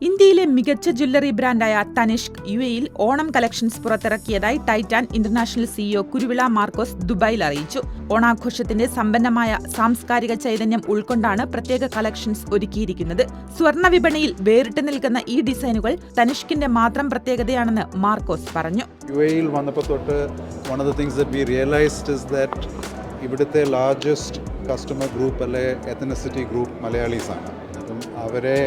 ഇന്ത്യയിലെ മികച്ച jewellery ബ്രാൻഡായ Tanishq U എയിൽ Onam collections പുറത്തിറക്കിയതായി Titan International CEO Kuruvila Markose ദുബായിൽ അറിയിച്ചു. ഓണാഘോഷത്തിന്റെ സമ്പന്നമായ സാംസ്കാരിക ചൈതന്യം ഉൾക്കൊണ്ടാണ് പ്രത്യേക കളക്ഷൻസ് ഒരുക്കിയിരിക്കുന്നത്. സ്വർണ വിപണിയിൽ വേറിട്ട് നിൽക്കുന്ന ഈ ഡിസൈനുകൾ തനിഷ്കിന്റെ മാത്രം പ്രത്യേകതയാണെന്ന് മാർക്കോസ് പറഞ്ഞു. വന്നപ്പോൾ തൊട്ട് one of things that we realised ഇവിടുത്തെ ലാർജസ്റ്റ് കസ്റ്റമർ ഗ്രൂപ്പ് അല്ലെ എത്തനസിറ്റി ഗ്രൂപ്പ് മലയാളീസാണ്. അപ്പം അവരെ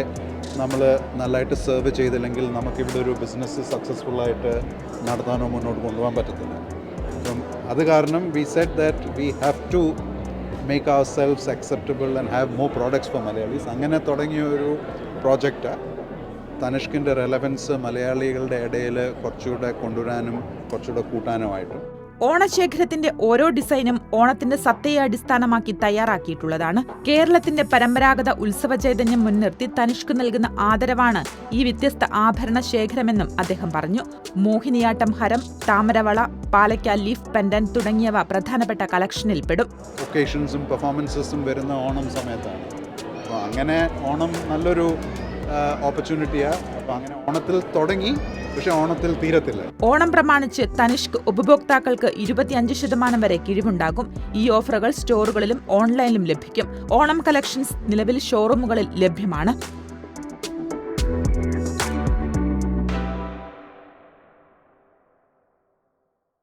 നമ്മൾ നല്ലതായിട്ട് സെർവ് ചെയ്തില്ലെങ്കിൽ നമുക്കിവിടെ ഒരു ബിസിനസ് സക്സസ്ഫുള്ളായിട്ട് നടത്താനോ മുന്നോട്ട് കൊണ്ടുപോകാൻ പറ്റത്തില്ല. അപ്പം അത് കാരണം we set that we have to make our selfs acceptable and have more products for Malayalees അങ്ങനെ തുടങ്ങിയ ഒരു പ്രോജക്റ്റാണ് തനിഷ്കിന്റെ റെലവൻസ് മലയാളികളുടെ ഇടയിൽ കുറച്ചുകൂടെ കൊണ്ടുവരാനും കുറച്ചുകൂടെ കൂട്ടാനുമായിട്ടും. ഓണശേഖരത്തിന്റെ ഓരോ ഡിസൈനും ഓണത്തിന്റെ സത്തയെ അടിസ്ഥാനമാക്കി തയ്യാറാക്കിയിട്ടുള്ളതാണ്. കേരളത്തിന്റെ പരമ്പരാഗത ഉത്സവ ചൈതന്യം മുൻനിർത്തി തനിഷ്ക് നൽകുന്ന ആദരവാണ് ഈ വ്യത്യസ്ത ആഭരണ ശേഖരമെന്നും അദ്ദേഹം പറഞ്ഞു. മോഹിനിയാട്ടം ഹരം താമരവള പാലയ്ക്ക ലീഫ് പെൻഡൻ തുടങ്ങിയവ പ്രധാനപ്പെട്ട കളക്ഷനിൽ പെടും പെർഫോമൻസസും വരുന്ന ഓണം സമയത്താണ്. അങ്ങനെ ഓണം നല്ലൊരു ഓപ്പർച്യൂണിറ്റിയാണ് അപ്പോൾ അങ്ങനെ ഓണത്തിൽ തുടങ്ങി പക്ഷെ ഓണത്തിൽ തീരത്തില്ല. ഓണം പ്രമാണിച്ച് തനിഷ്ക് ഉപഭോക്താക്കൾക്ക് ഇരുപത്തിയഞ്ച് ശതമാനം വരെ കിഴിവുണ്ടാകും. ഈ ഓഫറുകൾ സ്റ്റോറുകളിലും ഓൺലൈനിലും ലഭിക്കും. ഓണം കളക്ഷൻസ് നിലവിൽ ഷോറൂമുകളിൽ ലഭ്യമാണ്.